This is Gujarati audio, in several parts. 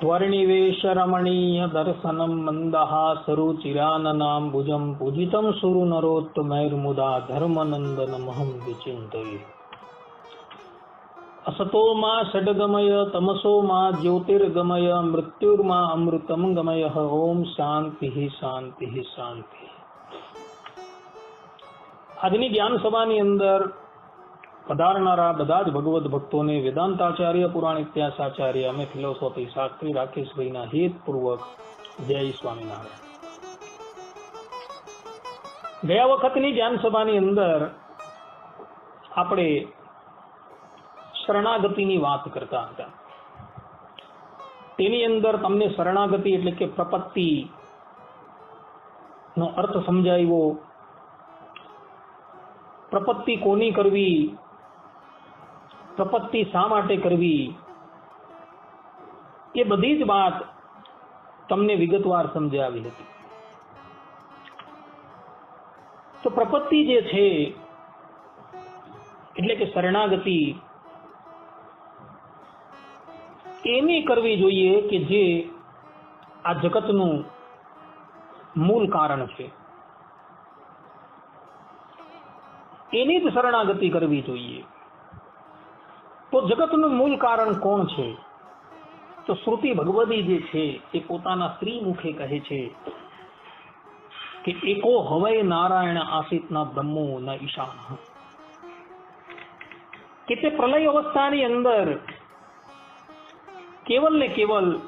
त्वर्णिवेशरमणीय दर्शनं मन्दहासरुचिराननाम्बुजं पूजितं सुरनरोत्तमैर्मुदा धर्मनन्दनमहं विचिन्तये असतो मा षड्गमय तमसो मा ज्योतिर्गमय मृत्युर्मा अमृतं गमय ઓમ શાંતિ શાંતિ શાંતિ આજની જ્ઞાન સભાની અંદર પધારનારા બધા જ ભગવદ્ ભક્તોને વેદાંતાચાર્ય પુરાણ ઇતિહાસાચાર્ય અમે ફિલોસોફી શાસ્ત્રી રાકેશભાઈના હેતપૂર્વક જય સ્વામિનારાયણ. ગયા વખતની જ્ઞાન સભાની અંદર આપણે શરણાગતિની વાત કરતા હતા. તેની અંદર તમને શરણાગતિ એટલે કે પ્રપત્તિ નો અર્થ સમજાવ્યો પ્રપત્તિ કોની કરવી? પ્રપત્તિ શા માટે કરવી એ બધી જ વાત તમને વિગતવાર સમજાવી હતી તો પ્રપત્તિ જે છે એટલે કે શરણાગતિ એની કરવી જોઈએ કે જે આ જગતનું મૂળ કારણ છે એની જ શરણાગતિ કરવી જોઈએ તો જગતનું મૂળ કારણ કોણ છે? તો શ્રુતિ ભગવદી જે છે, એ પોતાના સ્ત્રી મુખે કહે છે કે એકો હવય નારાયણ આસિતના બ્રહ્મો ન ઈશાન. કે તે પ્રલય અવસ્થાની અંદર કેવલ ને કેવલ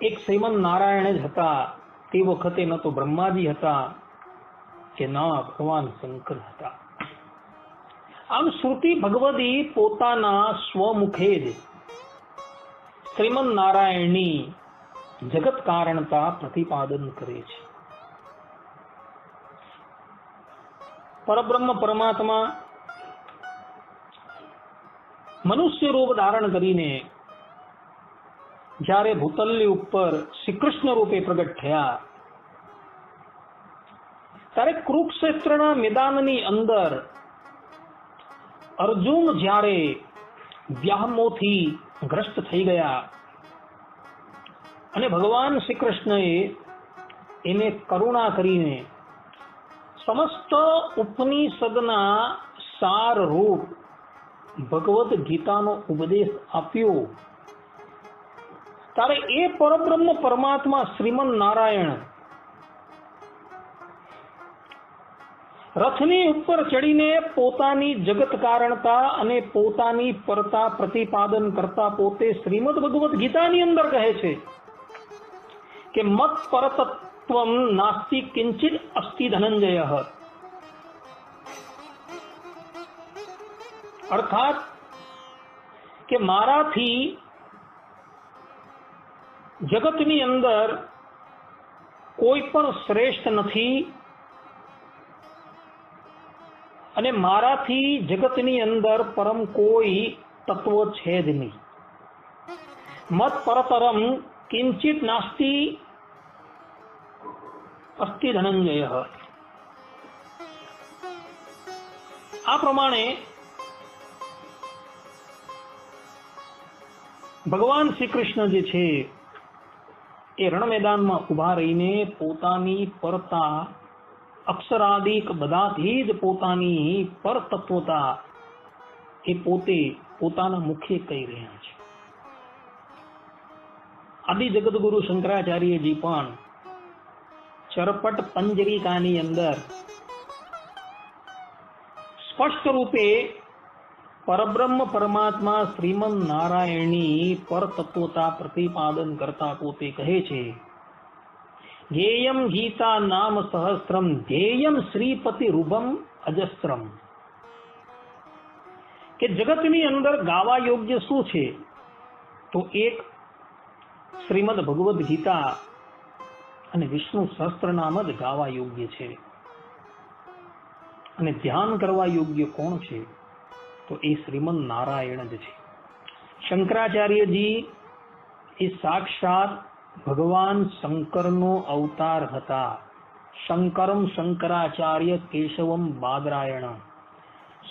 એક શ્રીમન નારાયણ જ હતા. તે વખતે ન તો બ્રહ્માજી હતા કે ના ભગવાન શંકર હતા. આમ શ્રુતિ ભગવદી પોતાના સ્વમુખે જ શ્રીમન નારાયણની જગત કારણતા પ્રતિપાદન કરે છે. પરબ્રહ્મ પરમાત્મા મનુષ્ય રૂપ ધારણ કરીને જ્યારે ભૂતલની ઉપર શ્રી કૃષ્ણ રૂપે પ્રગટ થયા, ત્યારે કુરુક્ષેત્રના મેદાનની અંદર અર્જુન જ્યારે વ્યામોથી ગ્રસ્ત થઈ ગયા અને ભગવાન શ્રી કૃષ્ણએ એને કરુણા કરીને સમસ્ત ઉપનિષદના સાર રૂપ ભગવદ ગીતાનો ઉપદેશ આપ્યો. ત્યારે એ પરબ્રહ્મ પરમાત્મા શ્રીમન નારાયણ રથની ઉપર ચડીને પોતાની જગત કારણતા અને પોતાની પરતા પ્રતિપાદન કરતા પોતે શ્રીમદ ભગવદ ગીતાની અંદર કહે છે કે મત પરતત્વમ નાસ્તિ કિંચિત અસ્તિ ધનંજય અર્થાત કે મારાથી જગતની અંદર કોઈ પણ શ્રેષ્ઠ નથી અને મારાથી જગતની અંદર પરમ કોઈ તત્વ છે જ નહીં. મત પરતરમ કિંચિત નાસ્તિ અસ્તિ ધનંજય. આ પ્રમાણે ભગવાન શ્રી કૃષ્ણ જે છે એ રણ મેદાનમાં ઊભા રહીને પોતાની પરતા અક્ષરાદિક બધાથી જ પોતાની પરતત્વતા એ પોતે પોતાના મુખે કહી રહ્યા છે. આદિ જગતગુરુ શંકરાચાર્યજી પણ ચરપટ પંજરિકાની અંદર સ્પષ્ટ રૂપે પરબ્રહ્મ પરમાત્મા શ્રીમન નારાયણની પરતત્વતા પ્રતિપાદન કરતા પોતે કહે છે ગેયમ ગીતા નામ સહસ્ત્રમ ધ્યેયમ શ્રીપતિ રૂપમ અજસ્ત્રમ કે જગતની અંદર ગાવા યોગ્ય શું છે તો એક શ્રીમદ ભગવદ્ ગીતા અને વિષ્ણુ સહસ્ત્ર નામ જ ગાવા યોગ્ય છે અને ધ્યાન કરવા યોગ્ય કોણ છે તો એ શ્રીમદ નારાયણ જ છે શંકરાચાર્યજી એ સાક્ષાત ભગવાન શંકરનો અવતાર હતા. શંકરમ શંકરાચાર્ય કેશવમ બાદરાયણ.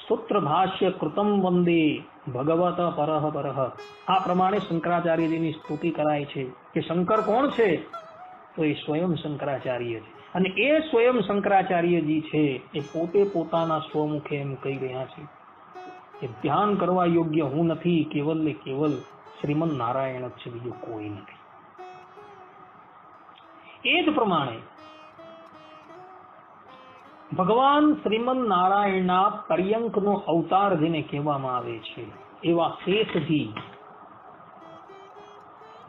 સૂત્ર ભાષ્ય કૃતમ વંદે ભગવત પરહ પરહ. આ પ્રમાણે શંકરાચાર્યજીની સ્તુતિ કરાય છે કે શંકર કોણ છે? તો એ સ્વયં શંકરાચાર્ય છે. અને એ સ્વયં શંકરાચાર્યજી છે એ પોતે પોતાના સ્વમુખે એમ કહી રહ્યા છે કે ધ્યાન કરવા યોગ્ય હું નથી, કેવલ ને કેવલ શ્રીમદ નારાયણ જ છે, બીજું કોઈ નથી. એ જ પ્રમાણે ભગવાન શ્રીમદ નારાયણના પર્યંકનો અવતાર જેને કહેવામાં આવે છે, એવા શેષજી.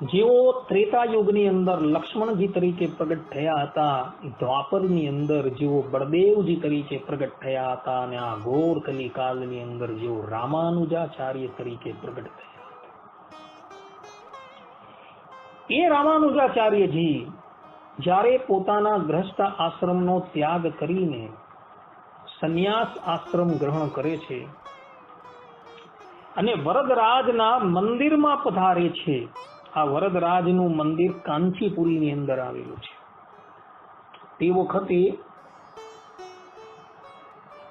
જેઓ ત્રેતા યુગની અંદર લક્ષ્મણજી તરીકે પ્રગટ થયા હતા દ્વાપરની અંદર જેઓ બળદેવજી તરીકે પ્રગટ થયા હતા અને આ ઘોર કલિકાલની અંદર જેઓ રામાનુજાચાર્ય તરીકે પ્રગટ થયા હતા. એ રામાનુજાચાર્યજી જ્યારે પોતાના ગ્રસ્ત આશ્રમનો ત્યાગ કરીને સંન્યાસ આશ્રમ ગ્રહણ કરે છે અને વરદરાજના મંદિરમાં પધારે છે, આ વરદરાજનું મંદિર કાંચીપુરીની અંદર આવેલું છે. તે વખતે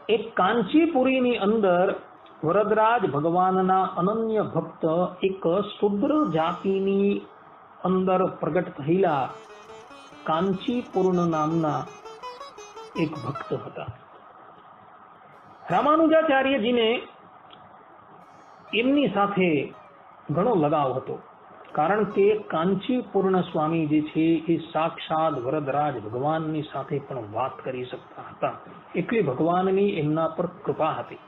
એક કાંચીપુરીની અંદર વરદરાજ ભગવાનના અનન્ય ભક્ત એક શુદ્ર જાતિની અંદર પ્રગટ થયેલા કાંચીપૂર્ણ નામના એક ભક્ત હતા. રામાનુજાચાર્યજીને એમની સાથે ઘણો લગાવ હતો, કારણ કે કાંચીપૂર્ણ સ્વામી જે છે એ સાક્ષાત વરદરાજ ભગવાનની સાથે પણ વાત કરી શકતા હતા. એટલી ભગવાનની એમના પર કૃપા હતી.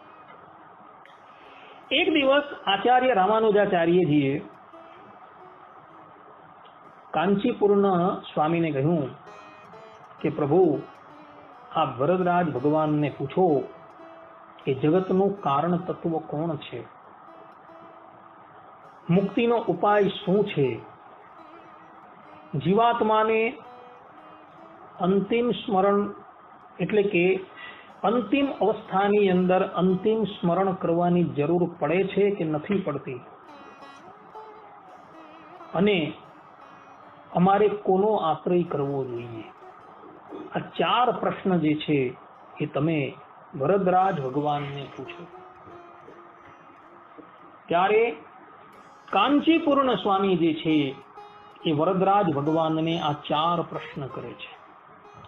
એક દિવસ આચાર્ય રામાનુજાચાર્યજીએ કાંચીપુર્ણ સ્વામીને કહ્યું કે, પ્રભુ, આ વરદરાજ ભગવાનને પૂછો કે જગતનું કારણ તત્વ કોણ છે? મુક્તિનો ઉપાય શું છે? જીવાત્માને અંતિમ સ્મરણ એટલે કે અંતિમ અવસ્થાની અંદર અંતિમ સ્મરણ કરવાની જરૂર પડે છે કે નથી પડતી? અને અમારે કોનો આશ્રય કરવો જોઈએ? આ ચાર પ્રશ્ન જે છે, એ તમે વરદરાજ ભગવાનને પૂછો. ત્યારે કાંચીપૂર્ણ સ્વામી જે છે, એ વરદરાજ ભગવાનને આ ચાર પ્રશ્ન કરે છે.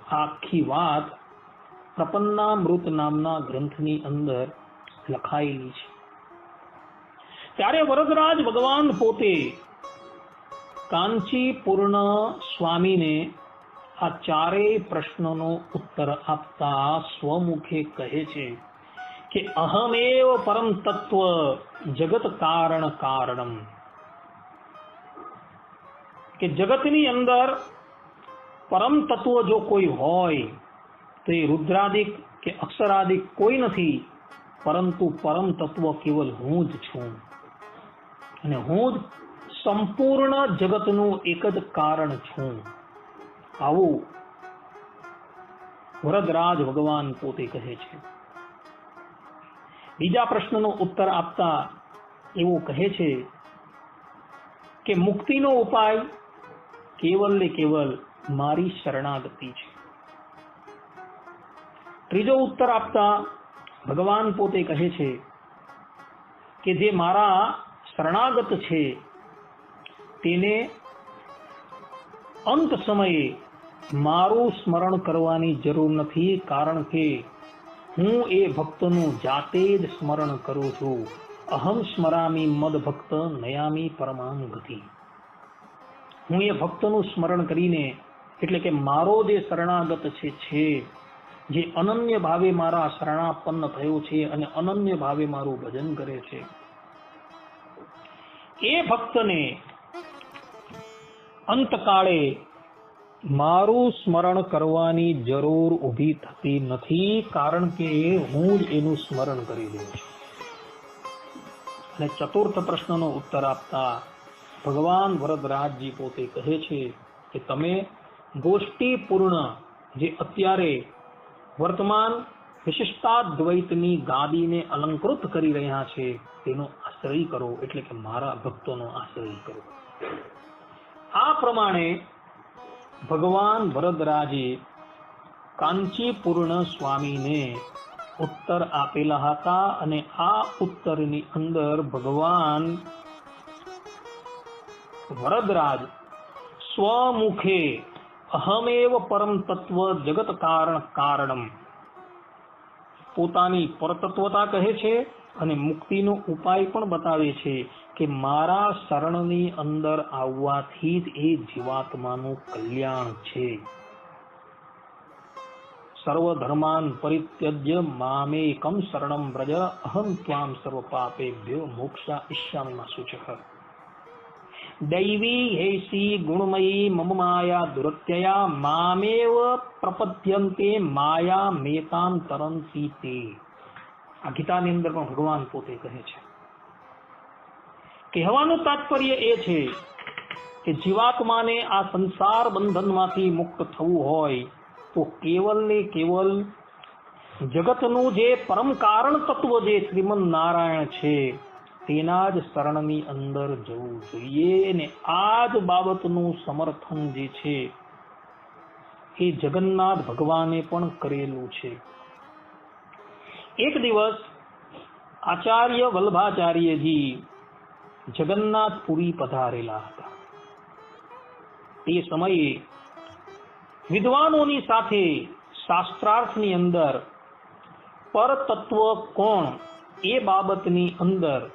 આખી વાત પ્રપન્નામૃત નામના ગ્રંથની અંદર લખાયેલી છે. ત્યારે વરદરાજ ભગવાન પોતે કાંચીપૂર્ણ સ્વામીને આ ચારેય પ્રશ્નોનો ઉત્તર આપતા સ્વમુખે કહે છે કે અહમેવ પરમ તત્વ જગત કારણ કારણમ કે જગતની અંદર પરમ તત્વ જો કોઈ હોય તો એ રુદ્રાદિક કે અક્ષરાદિક કોઈ નથી પરંતુ પરમ તત્વ કેવલ હું જ છું અને હું જ સંપૂર્ણ જગતનું એક જ કારણ છું. આવું વરદરાજ ભગવાન પોતે કહે છે. બીજા પ્રશ્નનો ઉત્તર આપતા એવું કહે છે કે મુક્તિનો ઉપાય કેવલ ને કેવલ મારી શરણાગતિ છે. ત્રીજો ઉત્તર આપતા ભગવાન પોતે કહે છે કે જે મારા શરણાગત છે તેને અંત સમયે મારું સ્મરણ કરવાની જરૂર નથી કારણ કે હું એ ભક્તનું જાતે જ સ્મરણ કરું છું. અહમ સ્મરામી મદ ભક્ત નયામી પરમામ હું એ ભક્તનું સ્મરણ કરીને, એટલે કે મારો જે શરણાગત છે છે, જે અનન્ય ભાવે મારા શરણાપન્ન થયો છે અને અનન્ય ભાવે મારું ભજન કરે છે. એ ભક્તને અંતકાળે મારું સ્મરણ કરવાની જરૂર ઊભી થતી નથી, કારણ કે હું જ એનું સ્મરણ કરી દઉં છું. અને ચતુર્થ પ્રશ્નનો ઉત્તર આપતા ભગવાન વરદરાજજી પોતે કહે છે કે તમે ગોષ્ઠીપૂર્ણ જે અત્યારે વર્તમાન વિશિષ્ટાદ્વૈતની ગાદીને અલંકૃત કરી રહ્યા છે, તેનો આશ્રય કરો, એટલે કે મારા ભક્તોનો આશ્રય કરો. આ પ્રમાણે ભગવાન વરદરાજે કાંચીપૂર્ણ સ્વામીને ઉત્તર આપેલા હતા અને આ ઉત્તરની અંદર ભગવાન વરદરાજ સ્વમુખે અહમેવ પરમ તત્વ જગત કારણ કારણમ પોતાની પરતત્વતા કહે છે અને મુક્તિનો ઉપાય પણ બતાવે છે. કે મારા શરણની અંદર આવવાથી જ એ જીવાત્માનું કલ્યાણ છે. સર્વધર્માન પરિત્યજ્ય મામેકમ શરણમ વ્રજ, અહમ ત્વામ સર્વ પાપેભ્યો મોક્ષા ઈશ્યામીમાં સૂચક. દૈવી હેસી ગુણમયી મમ માયા દુરત્યયા, મામેવ પ્રપદ્યંતે માયા મેતામ તરંતી તે. આ ગીતાની અંદર પણ ભગવાન પોતે કહે છે. કહેવાનું તાત્પર્ય એ છે કે જીવાત્માને આ સંસાર બંધનમાંથી મુક્ત થવું હોય તો કેવલ ને કેવલ જગતનું જે પરમ કારણ તત્વ જે શ્રીમન નારાયણ છે, તેના જ શરણની અંદર જવું જોઈએ અને આ જ બાબતનું સમર્થન જે છે, એ જગન્નાથ ભગવાને પણ કરેલું છે. એક દિવસ આચાર્ય વલ્ભાચાર્યજી જગન્નાથપુરી પધારેલા હતા. તે સમયે વિદ્વાનોની સાથે શાસ્ત્રાર્થની અંદર પરતત્વ કોણ એ બાબતની અંદર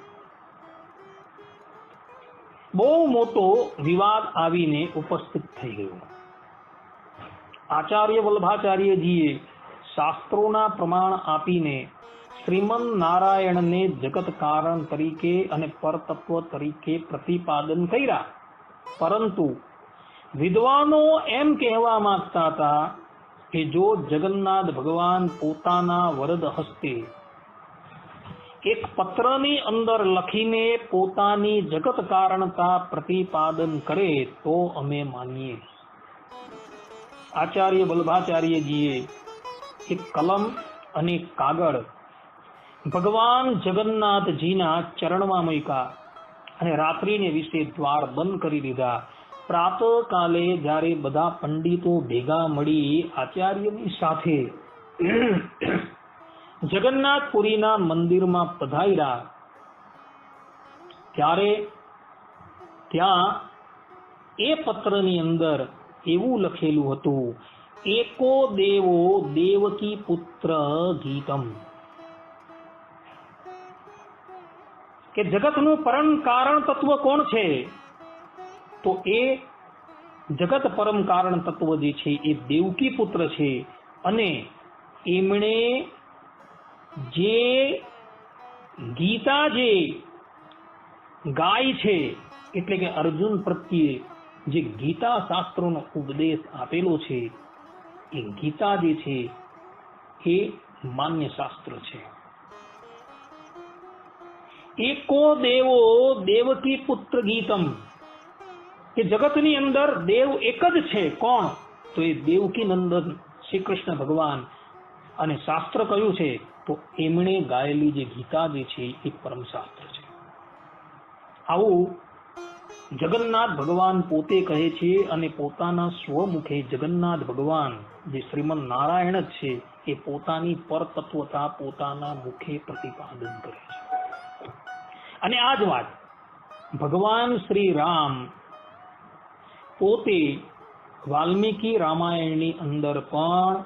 બહુ મોટો વિવાદ આવીને ઉપસ્થિત થઈ ગયો. આચાર્ય વલ્ભાચાર્યજીએ શાસ્ત્રોના પ્રમાણ આપીને શ્રીમન નારાયણને જગત કારણ તરીકે અને પરતત્વ તરીકે પ્રતિપાદન કર્યા. પરંતુ વિદ્વાનો એમ કહેવા માંગતા હતા કે જો જગન્નાથ ભગવાન પોતાના વરદ હસ્તે એક પત્રની અંદર લખીને પોતાની જગત કારણતા પ્રતિપાદન કરે તો અમે માનીએ. આચાર્ય વલ્ભાચાર્યજીએ એક કલમ અને કાગળ ભગવાન જગન્નાથજીના ચરણમાં મૂક્યા અને રાત્રિને વિશે દ્વાર બંધ કરી દીધા. પ્રાત કાલે જ્યારે બધા પંડિતો ભેગા મળી આચાર્યની સાથે જગન્નાથપુરીના મંદિરમાં પધાર્યા. ત્યારે ત્યાં એ પત્રની અંદર એવું લખેલું હતું, એકો દેવો દેવકી પુત્ર ગીતમ. કે જગતનું પરમ કારણ તત્વ કોણ છે? તો એ જગત પરમ કારણ તત્વ જે છે, એ દેવકી પુત્ર છે. અને એમણે જે ગીતા જે ગાય છે, એટલે કે અર્જુન પ્રત્યે જે ગીતા શાસ્ત્રોનો ઉપદેશ આપેલો છે, એ ગીતા જે છે, એ માન્ય શાસ્ત્ર છે. એકો દેવો દેવકી પુત્ર ગીતમ કે જગતની અંદર દેવ એક જ છે કોણ તો એ દેવકી નંદન શ્રી કૃષ્ણ ભગવાન અને શાસ્ત્ર કયું છે તો એમણે ગાયેલી જે ગીતા જે છે એ પરમ શાસ્ત્ર છે આવું જગન્નાથ ભગવાન પોતે કહે છે અને પોતાના સ્વમુખે જગન્નાથ ભગવાન જે શ્રીમન નારાયણ જ છે એ પોતાની પરતત્વતા પોતાના મુખે પ્રતિપાદન કરે છે અને આ જ વાત. ભગવાન શ્રી રામ પોતે વાલ્મીકી રામાયણની અંદર પણ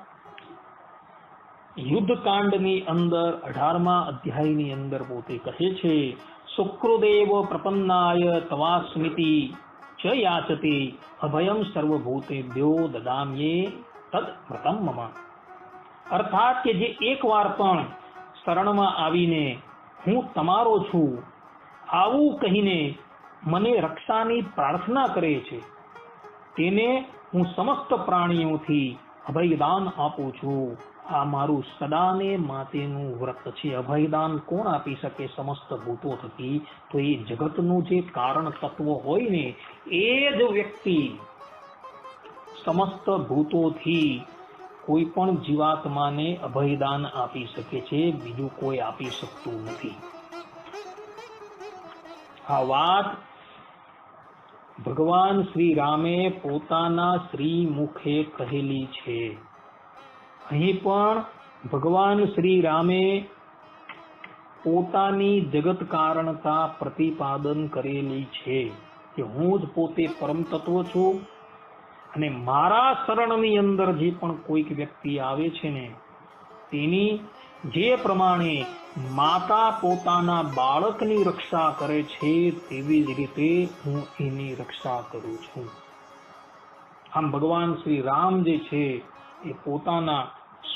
યુદ્ધકાંડની અંદર, અઢારમા અધ્યાયની અંદર પોતે કહે છે, શુક્રદેવ પ્રપન્નાય તવાસ્મિતિ ચ યાચતે અભયમ સર્વભૂતેભ્યો દદામ્યે તદ વ્રતમ મમ. અર્થાત કે જે એકવાર પણ શરણમાં આવીને હું તમારો છું આવું કહીને મને રક્ષાની પ્રાર્થના કરે છે. તેને હું સમસ્ત પ્રાણીઓથી અભયદાન આપું છું. આ મારું સદાને માતેનું વ્રત છે. અભયદાન કોણ આપી શકે સમસ્ત ભૂતો થકી? તો એ જગતનું જે કારણ તત્વ હોય ને, એ જ વ્યક્તિ સમસ્ત ભૂતોથી કોઈ પણ જીવાત્માને અભયદાન આપી શકે છે. બીજું કોઈ આપી શકતું નથી. આ વાત ભગવાન શ્રી રામે પોતાના શ્રી મુખે કહેલી છે. અહીં પણ ભગવાન શ્રી રામે પોતાની જગત કારણતા પ્રતિપાદન કરેલી છે કે હું જ પોતે પરમ તત્વ છું અને મારા શરણની અંદર જે પણ કોઈક વ્યક્તિ આવે છે ને, તેની જે પ્રમાણે માતા પોતાના બાળકની રક્ષા કરે છે તેવી જ રીતે હું એની રક્ષા કરું છું. આમ ભગવાન શ્રી રામ જે છે એ પોતાના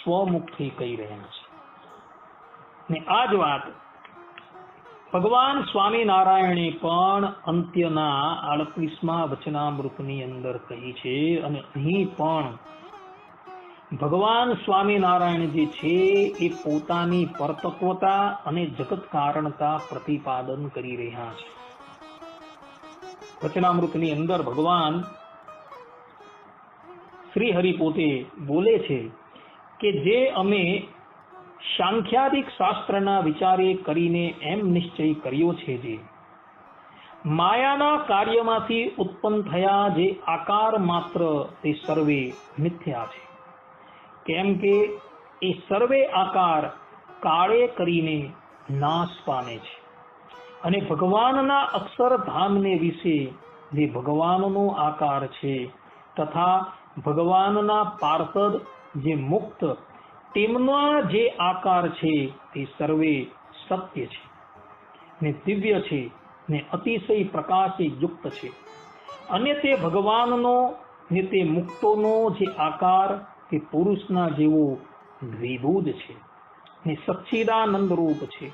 સ્વમુખથી કહી રહ્યા છે. ને આ જ વાત ભગવાન સ્વામિનારાયણે પણ અંત્યના આડત્રીસમાં વચનામૃતની અંદર કહી છે અને અહીં પણ ભગવાન સ્વામિનારાયણ જે છે, એ પોતાની પરતત્વતા અને જગત કારણતા પ્રતિપાદન કરી રહ્યા છે. વચનામૃતની અંદર ભગવાન શ્રી હરિ પોતે બોલે છે કે જે અમે સાંખ્યાદિક શાસ્ત્રના વિચારે કરીને એમ નિશ્ચય કર્યો છે જે, માયાના કાર્યમાંથી ઉત્પન્ન થયા જે આકાર માત્ર તે સર્વે મિથ્યા છે. કેમ કે એ સર્વે આકાર કાળે કરીને નાશ પામે છે. અને ભગવાનના અક્ષરધામને વિશે જે ભગવાનનો આકાર છે તથા ભગવાનના પાર્ષદ જે મુક્ત તેમના જે આકાર છે તે સર્વે સત્ય છે ને દિવ્ય છે ને અતિશય પ્રકાશે યુક્ત છે. અને તે ભગવાનનો ને તે મુક્તોનો જે આકાર તે પુરુષના જેવો વિભૂત છે ને સચ્ચિદાનંદ રૂપ છે.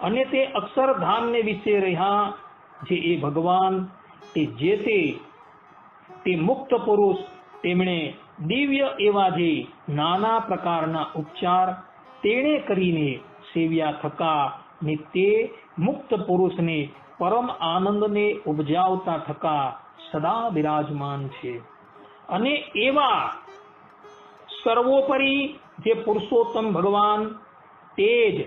અને તે અક્ષરધામને વિશે રહ્યા જે એ ભગવાન, તે જે તે તે મુક્ત પુરુષ, તેમણે દિવ્ય એવા જે નાના પ્રકારના ઉપચાર તેણે કરીને સેવ્યા થકા ને તે મુક્ત પુરુષને પરમ આનંદને ઉપજાવતા થકા સદા બિરાજમાન છે. અને એવા સર્વોપરી જે પુરુષોત્તમ ભગવાન તે જ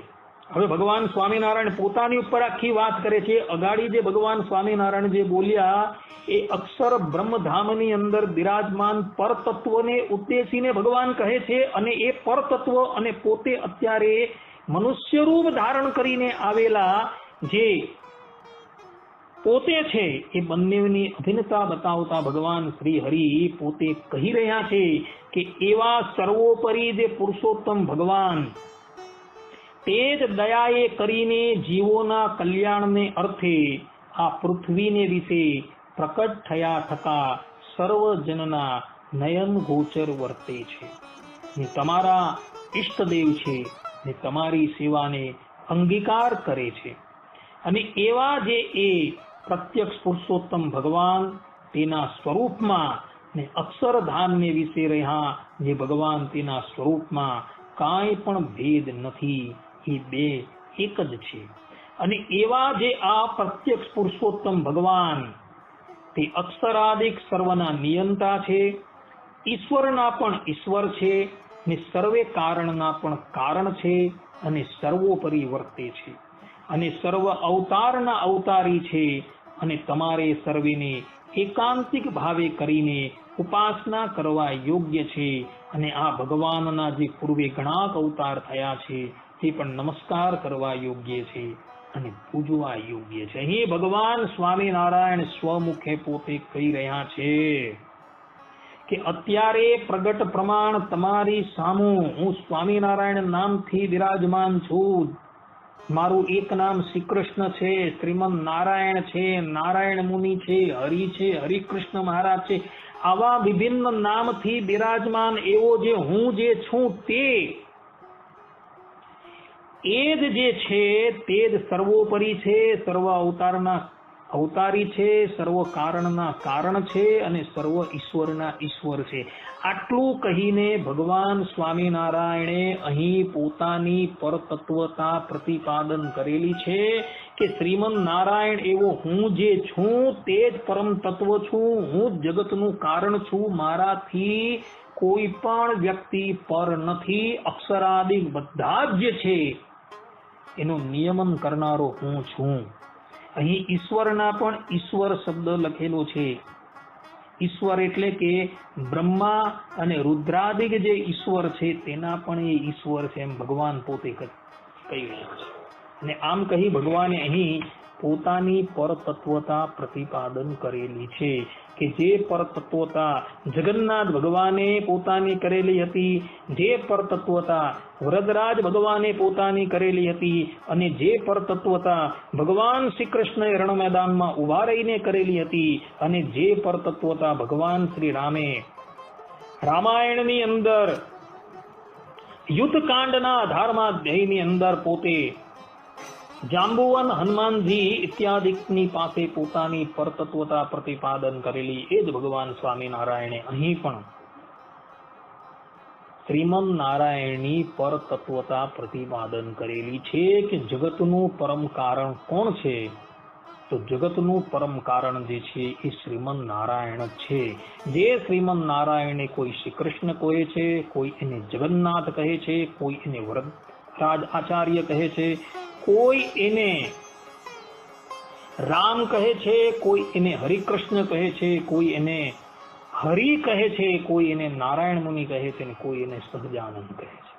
હવે ભગવાન સ્વામિનારાયણ પોતાની ઉપર આખી વાત કરે છે. અગાડી જે ભગવાન સ્વામિનારાયણ જે બોલ્યા, એ અક્ષર બ્રહ્મધામની અંદર બિરાજમાન પરતત્વને ઉદ્દેશીને ભગવાન કહે છે અને એ પરતત્વ અને પોતે અત્યારે મનુષ્ય રૂપ ધારણ કરીને આવેલા જે પોતે છે, એ બંનેની અભિન્નતા બતાવતા ભગવાન શ્રી હરિ પોતે કહી રહ્યા છે કે એવા સર્વોપરી જે પુરુષોત્તમ ભગવાન, તે જ દયાએ કરીને જીવોના કલ્યાણને અર્થે આ પૃથ્વીને વિશે પ્રકટ થયા થતા સર્વજનના નયન ગોચર વર્તે છે. ને તમારા ઈષ્ટદેવ છે ને તમારી સેવાને અંગીકાર કરે છે. અને એવા જે એ પ્રત્યક્ષ પુરુષોત્તમ ભગવાન, તેના સ્વરૂપમાં ને અક્ષરધામને વિશે રહ્યા જે ભગવાન તેના સ્વરૂપમાં કાંઈ પણ ભેદ નથી, એ બે એક જ છે. અને એવા જે આ પ્રત્યક્ષ પુરુષોત્તમ ભગવાન, તે અક્ષરાદિક સર્વના નિયંતા છે, ઈશ્વરના પણ ઈશ્વર છે, ને સર્વે કારણના પણ કારણ છે, અને સર્વોપરી વર્તે છે. અને સર્વ અવતારના અવતારી છે, અને તમારે સર્વેને એકાંતિક ભાવે કરીને ઉપાસના કરવા યોગ્ય છે અને આ ભગવાનના જે પૂર્વે ઘણા અવતાર થયા છે, તે પણ નમસ્કાર કરવા યોગ્ય છે અને પૂજવા યોગ્ય છે. અહીં ભગવાન, સ્વામિનારાયણ સ્વમુખે પોતે કહી રહ્યા છે કે અત્યારે પ્રગટ પ્રમાણ તમારી સામું. હું સ્વામિનારાયણ નામથી બિરાજમાન છું. મારું એક નામ શ્રી કૃષ્ણ છે, શ્રીમદ નારાયણ છે, નારાયણ મુનિ છે, હરિ છે, હરિકૃષ્ણ મહારાજ છે. આવા વિભિન્ન નામથી બિરાજમાન એવો જે હું જે છું તે એ જ જે છે તે જ સર્વોપરી છે, સર્વ અવતારના અવતારી છે, સર્વ કારણના કારણ છે અને સર્વ ઈશ્વરના ઈશ્વર છે. આટલું કહીને ભગવાન સ્વામિનારાયણે અહીં પોતાની પરતત્વતા પ્રતિપાદન કરેલી છે કે શ્રીમદ નારાયણ એવો હું જે છું તે જ પરમ તત્વ છું, હું જ જગતનું કારણ છું, મારાથી કોઈ પણ વ્યક્તિ પર નથી. અક્ષરાદિક બધા જે છે, એનું નિયમન કરનારો હું છું. અહીં ઈશ્વરના પણ ઈશ્વર શબ્દ લખેલો છે. ઈશ્વર એટલે કે બ્રહ્મા અને રુદ્રાદિક જે ઈશ્વર છે, તેના પણ એ ઈશ્વર છે એમ ભગવાન પોતે કહી રહ્યા છે. અને આમ કહી ભગવાને અહીં પોતાની પરતત્વતા પ્રતિપાદન કરેલી છે કે જે પરતત્વતા જગન્નાથ ભગવાને પોતાની કરેલી હતી, જે પરતત્વતા વરદરાજ ભગવાને પોતાની કરેલી હતી અને જે પરતત્વતા ભગવાન શ્રી કૃષ્ણએ રણ મેદાનમાં ઊભા રહીને કરેલી હતી અને જે પરતત્વતા ભગવાન શ્રી રામે રામાયણની અંદર યુદ્ધકાંડના આધારમાં ધ્યેયની અંદર પોતે જાંબુવન હનુમાનજી ઇત્યાદિકની પાસે પોતાની પરતત્વતા પ્રતિપાદન કરેલી. એ જ ભગવાન સ્વામિનારાયણે અહીં પણ શ્રીમન નારાયણની પરતત્વતા પ્રતિપાદન કરેલી છે કે જગતનું પરમ કારણ કોણ છે? તો જગતનું પરમ કારણ જે છે એ શ્રીમન નારાયણ છે. જે શ્રીમન નારાયણે કોઈ શ્રી કૃષ્ણ કહે છે, કોઈ એને જગન્નાથ કહે છે, કોઈ એને વરદરાજ આચાર્ય કહે છે કોઈ એને રામ કહે છે, કોઈ એને હરિકૃષ્ણ કહે છે, કોઈ એને હરિ કહે છે, કોઈ એને નારાયણ મુનિ કહે છે અને કોઈ એને સહજાનંદ કહે છે.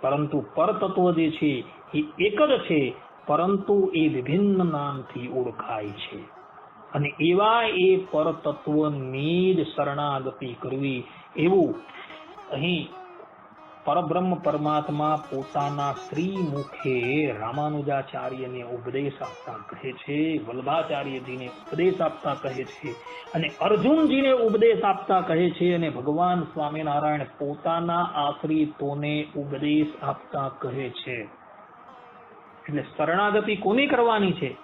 પરંતુ પરતત્વ જે છે એ એક જ છે, પરંતુ એ વિભિન્ન નામથી ઓળખાય છે. અને એવા એ પરતત્વની જ શરણાગતિ કરવી એવું અહીં પરબ્રહ્મ પરમાત્મા પોતાના શ્રી મુખે રામાનુજાચાર્યને ઉપદેશ આપતા કહે છે વલ્ભાચાર્યજીને ઉપદેશ આપતા કહે છે અને અર્જુનજીને ઉપદેશ આપતા કહે છે અને ભગવાન સ્વામિનારાયણ પોતાના આશ્રિતોને ઉપદેશ આપતા કહે છે. એટલે શરણાગતિ કોની કરવાની છે?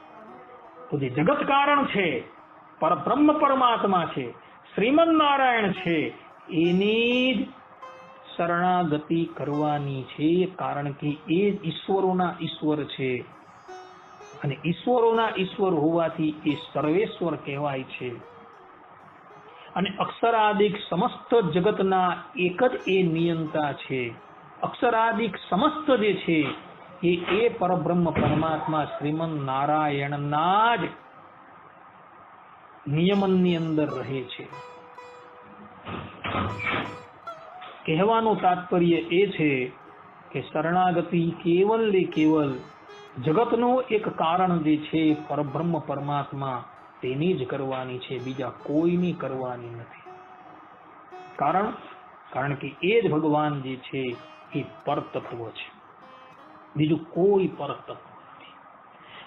તો જે જગત કારણ છે, પરબ્રહ્મ પરમાત્મા છે શ્રીમદ નારાયણ છે, એની જ શરણાગતિ કરવાની છે, કારણ કે એ જ ઈશ્વરોના ઈશ્વર છે. અને ઈશ્વરોના ઈશ્વર હોવાથી એ સર્વેશ્વર કહેવાય છે. અને અક્ષરાદિક સમસ્ત જગતના એક જ એ નિયંતા છે. અક્ષરાદિક સમસ્ત જે છે, એ એ પરબ્રહ્મ પરમાત્મા શ્રીમન નારાયણના જ નિયમનની અંદર રહે છે. કહેવાનું તાત્પર્ય એ છે કે શરણાગતિ કેવલ ને કેવલ જગતનું એક કારણ જે છે પરબ્રહ્મ પરમાત્મા તેની જ કરવાની છે, બીજા કોઈની કરવાની નથી. કારણ કારણ કે એ જ ભગવાન જે છે એ પરતત્વ છે. બીજું કોઈ પરતત્વ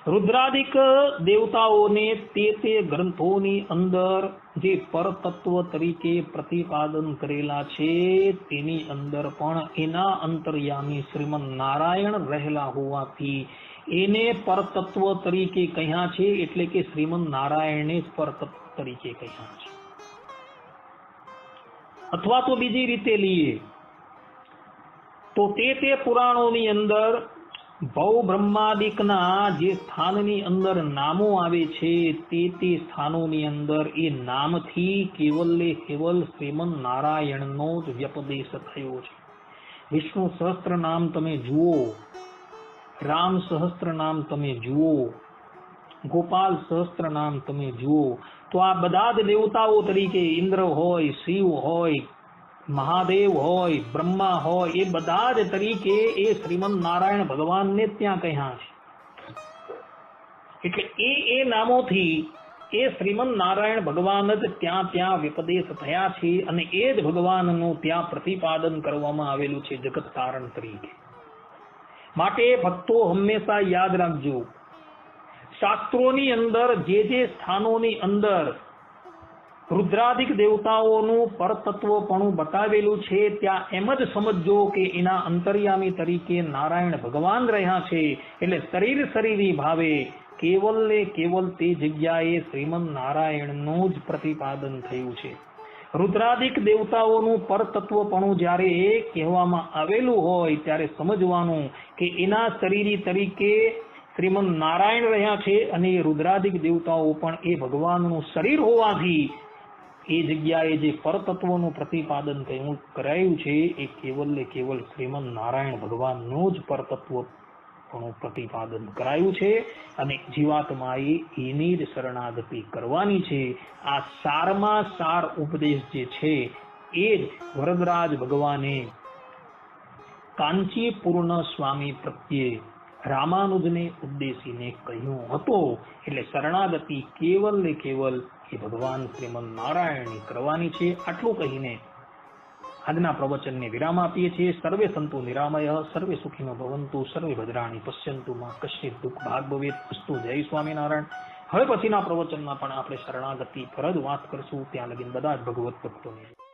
રુદ્રાદિક દેવતાઓને તે તે ગ્રંથોની અંદર જે પરતત્વ તરીકે પ્રતિપાદન કરેલા છે, તેની અંદર પણ એના અંતર્યામી શ્રીમન નારાયણ રહેલા હોવાથી એને પરતત્વ તરીકે કહ્યા છે, એટલે કે શ્રીમન નારાયણે જ પરતત્વ તરીકે કહ્યા છે. અથવા તો બીજી રીતે લઈએ, તો તે તે પુરાણોની અંદર ભવ બ્રહ્માદિકના જે સ્થાનની અંદર નામો આવે છે, તે તે સ્થાનોની અંદર એ નામથી કેવલે કેવલ શ્રીમન નારાયણનો જ વ્યપદેશ થયો છે. વિષ્ણુ સહસ્ત્ર નામ તમે જુઓ, રામ સહસ્ત્ર નામ તમે જુઓ, ગોપાલ સહસ્ત્ર નામ તમે જુઓ, તો આ બધા જ દેવતાઓ તરીકે ઇન્દ્ર હોય, શિવ હોય મહાદેવ હોય બ્રહ્મા હોય એ બધા જ તરીકે એ શ્રીમન નારાયણ ભગવાનને ત્યાં કહ્યા છે. એટલે એ એ નામોથી એ શ્રીમન નારાયણ ભગવાન જ ત્યાં ત્યાં વિપદેશ થયા છે અને એ જ ભગવાનનું ત્યાં પ્રતિપાદન કરવામાં આવેલું છે જગત કારણ તરીકે. માટે ભક્તો હંમેશા યાદ રાખજો. શાસ્ત્રોની અંદર જે જે સ્થાનોની અંદર રુદ્રાદિક દેવતાઓનું પરતત્વપણું બતાવેલું છે. ત્યાં એમ જ સમજજો કે એના અંતર્યામી તરીકે નારાયણ ભગવાન રહ્યા છે. એટલે શરીર શરીરી ભાવે કેવલ ને કેવલ તે જગ્યાએ શ્રીમદ નારાયણનું જ પ્રતિપાદન થયું છે. રુદ્રાદિક દેવતાઓનું પરતત્વપણું જ્યારે એ કહેવામાં આવેલું હોય ત્યારે સમજવાનું કે એના શરીરી તરીકે શ્રીમદ નારાયણ રહ્યા છે અને એ રુદ્રાદિક દેવતાઓ પણ એ ભગવાનનું શરીર હોવાથી એ જગ્યાએ જે પરતત્વનું પ્રતિપાદન કહ્યું કરાયું છે, એ કેવલ ને કેવલ શ્રીમદ નારાયણ ભગવાનનું જ પરતત્વ પ્રતિપાદન કરાયું છે અને જીવાત્માએ એની જ શરણાગતિ કરવાની છે. આ સારમાં સાર ઉપદેશ જે છે, એ જ વરદરાજ ભગવાને કાંચીપૂર્ણ સ્વામી પ્રત્યે રામાનુજને ઉદ્દેશીને કહ્યું હતું. એટલે શરણાગતિ કેવલ ને કેવલ એ ભગવાન શ્રીમદ નારાયણની કરવાની છે આટલું કહીને આજના પ્રવચનને વિરામ આપીએ છીએ. સર્વે સંતુ નિરામય, સર્વે સુખીનો ભવંતુ, સર્વે ભદ્રાણી પશ્યંતુ માં કશ્ચિત દુઃખ ભાગ ભવેત અસ્તુ. જય સ્વામિનારાયણ. હવે પછીના પ્રવચનમાં પણ આપણે શરણાગતિ પર જ વાત કરશું. ત્યાં લગીન બધા જ ભગવત ભક્તોને